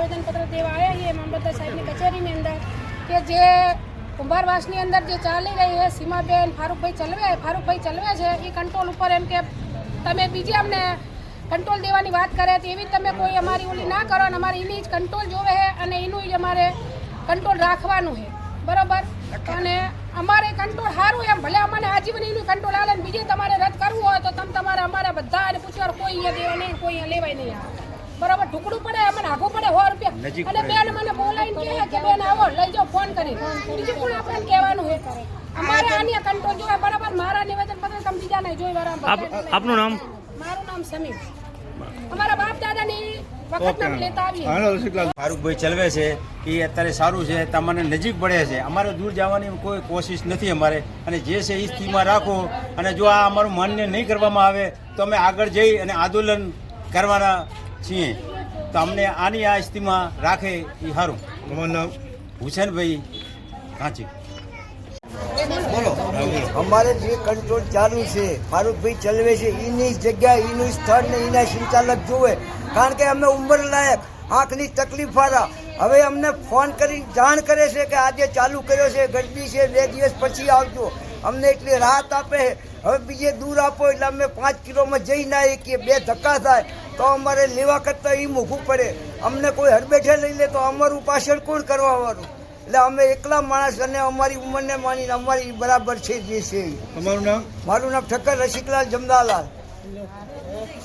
આવેદનપત્ર દેવા આવ્યા છીએ મામલતદાર સાહેબની કચેરીની અંદર કે જે કુંભારવાસની અંદર જે ચાલી રહી છે, સીમાબેન ફારૂકભાઈ ચલવે ફારૂકભાઈ ચલવે છે, એ કંટ્રોલ ઉપર એમ કે તમે બીજી અમને કંટ્રોલ દેવાની વાત કરે તો એવી તમે કોઈ અમારી ઓલી ના કરો અને અમારે એની જ કંટ્રોલ જોવે છે અને એનું જ અમારે કંટ્રોલ રાખવાનું છે. બરાબર? અને અમારે કંટ્રોલ સારું એમ, ભલે અમને આજીવન એનું કંટ્રોલ આવે ને બીજે તમારે રદ કરવું હોય તો તમે તમારે અમારા બધા પૂછવા કોઈ અહીંયા દેવા નહીં, કોઈ અહીંયા લેવાય નહીં. આવે બરાબર? ઢુકડું પડે અમને પડે સો રૂપિયા. અને બેન મને બોલાવીને કહે કે બેન આવો લઈ જાઓ ફોન કરી. બીજું પણ આપણે કહેવાનું હોય અમારે આની કંટ્રોલ જોવે બરાબર? મારા નિવેદન પત્ર તમે બીજા નહીં જોઈ બરાબર આપનું નામ? મારું નામ સમીર. અમારા બાપ દાદાની ફારૂકભાઈ ચલવે છે એ અત્યારે સારું છે તમને નજીક પડે છે. અમારે દૂર જવાની કોઈ કોશિશ નથી અમારે. અને જે છે એ સ્થિતિમાં રાખો. અને જો આ અમારું માન્ય નહીં કરવામાં આવે તો અમે આગળ જઈ અને આંદોલન કરવાના છીએ. તો અમને આની આ સ્થિતિમાં રાખે એ સારું તમારું નામ? હુસેનભાઈ કાંચી. અમારે જે કંટ્રોલ ચાલુ છે ફારૂકભાઈ ચલવે છે એની જગ્યા એનું સ્થળ ને એના સંચાલક જોવે. કારણ કે અમે ઉંમર લાયક આંખની તકલીફ વાળા. હવે અમને ફોન કરી જાણ કરે છે કે આજે ચાલુ કર્યો છે ગરદી છે બે દિવસ પછી આવજો. અમને એટલી રાહત આપે. હવે બીજે દૂર આપો એટલે અમે પાંચ કિલોમાં જઈ ના શકીએ બે ધક્કા થાય. તો અમારે લેવા કરતાં એ મૂકવું પડે. અમને કોઈ હરબેઠે લઈ લે તો અમારું પાછળ કોણ કરવા વાળું? એટલે અમે એકલા માણસ અને અમારી ઉંમરને માનીને અમારી બરાબર છે જે છે. તમારું નામ? મારું નામ ઠક્કર રસિકલાલ જમદાલાલ.